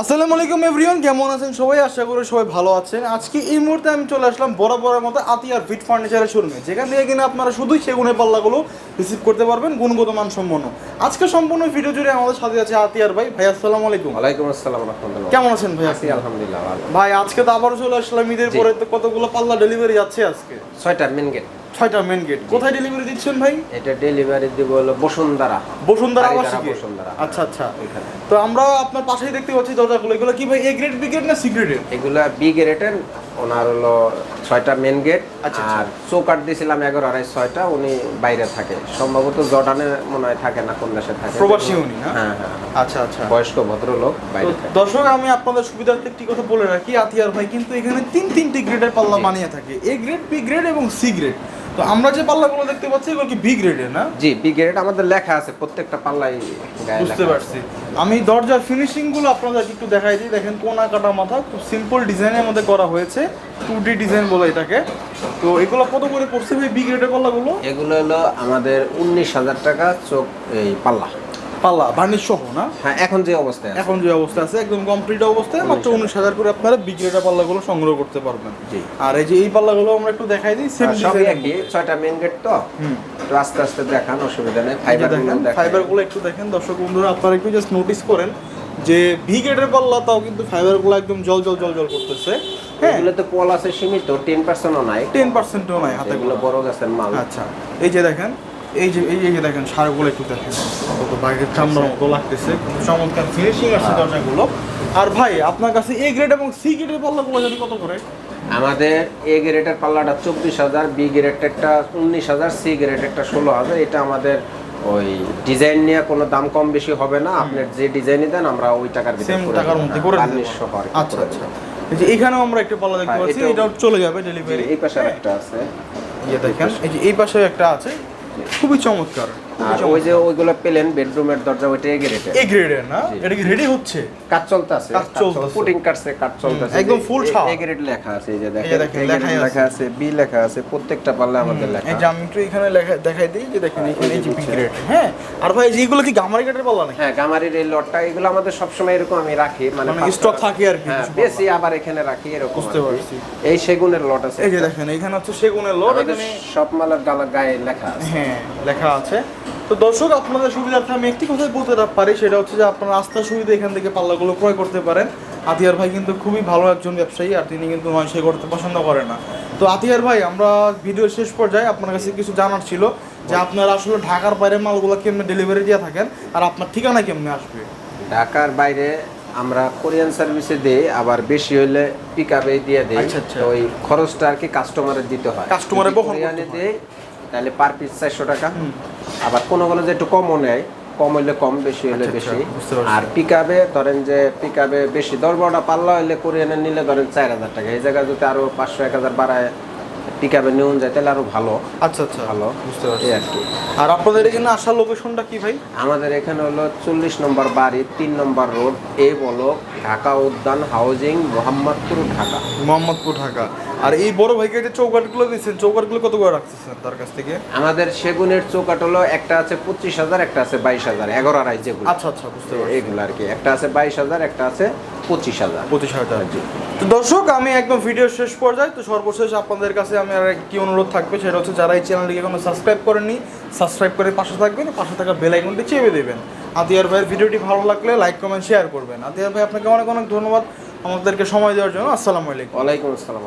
আসসালামু আলাইকুম এভরিওয়ান কেমন আছেন সবাই? আশা করি সবাই ভালো আছেন। আজকে এই মুহূর্তে আমি চলে আসলাম বড় বরাবরের মতো আতিয়ার ফিট ফার্নিচারের শোরুমে যেখান থেকে কিনা আপনারা শুধুই সেগুনের পাল্লাগুলো রিসিভ করতে পারবেন গুণগত মান সম্পন্ন আজকে সম্পূর্ণ ভিডিও জুড়ে আমাদের সাথে আছে আতিয়ার ভাই। ভাই আসসালামু আলাইকুম। ওয়ালাইকুম আসসালাম রহমতুল্লাহ। কেমন আছেন ভাই আছি আলহামদুলিল্লাহ ভাই আজকে তো আবারও চলে আসলাম ঈদের পরে। তো কতগুলো পাল্লা ডেলিভারি যাচ্ছে আজকে? ছয়টা মেন গেট ছয়টা মেন গেট কোথায় ডেলিভারি দিচ্ছেন ভাই? এটা ডেলিভারি দিব হলো বসুন্ধরা। বসুন্ধরা আবাসিকে? বসুন্ধরা। আচ্ছা আচ্ছা। ওইখানে। তো আমরা আপনার পাশেই দেখতে পাচ্ছি দরজাগুলো। এগুলো কি ভাই এ গ্রেড বি গ্রেড না সি গ্রেডের এগুলা বি গ্রেটের ওনার হলো ছয়টা মেন গেট আচ্ছা, আর চৌকাট দিয়েছিলাম এগারো আড়াই ছয়টা। উনি বাইরে থাকে। সম্ভবত জর্ডানে মনে হয় থাকে না কোন দেশে থাকে। প্রবাসী উনি, হ্যাঁ হ্যাঁ আচ্ছা আচ্ছা। বয়স্ক ভদ্রলোক বাইরে দর্শক আমি আপনাদের সুবিধার্থে একটি কথা বলে রাখি। আতিয়ার ভাই কিন্তু এখানে তিন তিনটি গ্রেডের পাল্লা বানিয়ে থাকে। এ গ্রেড বি গ্রেড এবং সি গ্রেড তো আমরা যে পাল্লাগুলো দেখতে পাচ্ছি এগুলো কি বি গ্রেডের না? জি বি গ্রেড আমাদের লেখা আছে প্রত্যেকটা পাল্লাই বুঝতে পারছি। আমি দরজার ফিনিশিংগুলো আপনাদের একটু দেখাই দিই। দেখেন কোনা কাটা মাথা খুব সিম্পল ডিজাইনের মধ্যে করা হয়েছে। টু ডি ডিজাইন বলে এটাকে। তো এগুলো কত করে পড়ছে ভাই বি গ্রেডের পাল্লাগুলো? এগুলো হলো আমাদের উনিশ হাজার টাকা চোখ এই পাল্লা। পাল্লা বার্নিশ সহ না? হ্যাঁ এখন যে অবস্থায় এখন যে অবস্থা আছে একদম কমপ্লিট অবস্থায় মাত্র উনিশ হাজার করে আপনারা বি গ্রেডের পাল্লাগুলো সংগ্রহ করতে পারবেন। জি। আর এই যে এই পাল্লাগুলো আমরা একটু দেখাই দিই সেম সবই একই ছয়টা মেন গেট তো। একটু আস্তে আস্তে দেখান অসুবিধা নেই ফাইবার ফাইবার ফাইবারগুলো একটু দেখেন দর্শক বন্ধুরা আপনারা একটু জাস্ট নোটিস করেন যে ভি গ্রেডের পাল্লা তাও কিন্তু ফাইবারগুলো একদম জল জল জল জল করতেছে। হ্যাঁ। এগুলো তো পল আছে সীমিত টেন পার্সেন্টও নাই। টেন পার্সেন্টও নাই হাতে বড় গাছের মাল। আচ্ছা এই যে দেখেন এই যে এই যে দেখেন সারগুলো একটু দেখেন। কত বাইরের চামড়ার মতো লাগতেছে চমৎকার ফিনিশিং আছে হ্যাঁ। দরজাগুলো। আর ভাই আপনার কাছে এ গ্রেড এবং সি গ্রেডের পাল্লাগুলো জানি কত করে? আমাদের এ গ্রেডের পাল্লাটা চব্বিশ হাজার বি গ্রেডেরটা উনিশ হাজার সি গ্রেডেরটা ষোলো হাজার। এটা আমাদের ওই ডিজাইন নিয়ে কোনো দাম কম বেশি হবে না। আপনি যে ডিজাইনই দেন আমরা ওই টাকার সেম টাকার মধ্যে করে আচ্ছা আচ্ছা। এই যে এখানেও আমরা একটা পাল্লা দেখতে হ্যাঁ, পাচ্ছি এটাও- চলে যাবে ডেলিভারি এই পাশে একটা আছে। ইয়ে দেখেন এই যে এই পাশে একটা আছে। খুবই চমৎকার আর ওই যে ওইগুলো পেলেন বেডরুমের দরজা ওইটা এ গ্রেডের এ গ্রেডের না? এটা কি রেডি হচ্ছে? কাজ চলতেছে কাজ চলতেছে। পুটিং কাটছে কাজ চলতেছে। একদম ফুল ছাপ। এ গ্রেড লেখা আছে এই যে দেখেন লেখা আছে। বি লেখা আছে প্রত্যেকটা পাল্লা আমাদের লেখা এই যে আমি একটু এখানে লেখা- দেখাই দিই যে দেখেন এখানে এই যে বি গ্রেড হ্যাঁ আর ভাই যেগুলো কি গামারি গ্রেডের পাল্লা নাকি? হ্যাঁ গামারির এই লটটা এগুলো আমাদের সবসময় এরকম আমি রাখি মানে মানে স্টক থাকে আর কি হ্যাঁ বেশি আবার এখানে রাখি এরকম বুঝতে পারছি। এই সেগুনের লট আছে। এই যে দেখেন এখানে হচ্ছে সেগুনের আমাদের এখানে সব মালের গালা গায়ে লেখা আছে। হ্যাঁ লেখা আছে। তো দর্শক আপনাদের সুবিধার্থে আমি একটি কথাই বলতে পারি সেটা হচ্ছে যে আপনারা আস্থার সুবিধা এখান থেকে পাল্লাগুলো ক্রয় করতে পারেন। আতিয়ার ভাই কিন্তু খুবই ভালো একজন ব্যবসায়ী আর তিনি কিন্তু নয় সে করতে পছন্দ করে না। তো আতিয়ার ভাই আমরা ভিডিও শেষ পর্যায়ে আপনার কাছে কিছু জানার ছিল। যে আপনারা আসলে ঢাকার বাইরে মালগুলো কেমনে ডেলিভারি দিয়ে থাকেন আর আপনার ঠিকানা কেমনে আসবে? ঢাকার বাইরে আমরা কোরিয়ান সার্ভিসে দেই আবার বেশি হলে পিক আপে দিয়ে দিই। আচ্ছা, আচ্ছা। ওই খরচটা আর কি কাস্টমারের দিতে হয়। কাস্টমারে কোরিয়ানে হয়। তাহলে পার পিস চারশো টাকা। আবার কোনো কোনো যে একটু কমও নেয় কম হইলে কম বেশি হলে আচ্ছা, বেশি। আর পিক আপে ধরেন যে পিক আপে বেশি দশ বারোটা পাল্লা হইলে কোরিয়ানে নিলে ধরেন চার হাজার টাকা। এই জায়গায় যদি আরও পাঁচশো এক হাজার বাড়ায় পিক আপে নিউন যায় তাহলে আরও ভালো। আচ্ছা আচ্ছা। ভালো বুঝতে পারছি। আর কি। আর আপনাদের এখানে আসার লোকেশনটা কি ভাই? আমাদের এখানে হলো চল্লিশ নম্বর বাড়ি তিন নম্বর রোড এ ঢাকা উদ্যান হাউজিং মোহাম্মদপুর ঢাকা। মোহাম্মদপুর ঢাকা। আর এই বড় ভাইকে যে চৌকাটগুলো দিচ্ছেন চৌকাটগুলো কত করে রাখতেছেন তার কাছ থেকে? আমাদের সেগুনের চৌকাট হলো একটা আছে পঁচিশ হাজার একটা আছে বাইশ হাজার এগারো আড়াই যেগুলো। আচ্ছা আচ্ছা বুঝতে পারছি। এগুলো আর কি একটা আছে বাইশ হাজার একটা আছে পঁচিশ হাজার। পঁচিশ হাজার। তো দর্শক, আমি একদম ভিডিও শেষ পর্যায়ে, তো সর্বশেষ আপনাদের কাছে আমি আর একটি অনুরোধ থাকবে, সেটা হচ্ছে যারা এই চ্যানেলটিকে এখনও সাবস্ক্রাইব করেননি সাবস্ক্রাইব করে পাশে থাকবেন, পাশে থাকা বেল আইকনটি চেপে দেবেন। আতিয়ার ভাইয়ের ভিডিওটি ভালো লাগলে লাইক কমেন্ট শেয়ার করবেন। আতিয়ার ভাই, আপনাকে অনেক অনেক ধন্যবাদ আমাদেরকে সময় দেওয়ার জন্য। আসসালামু আলাইকুম। ওয়ালাইকুম আসসালাম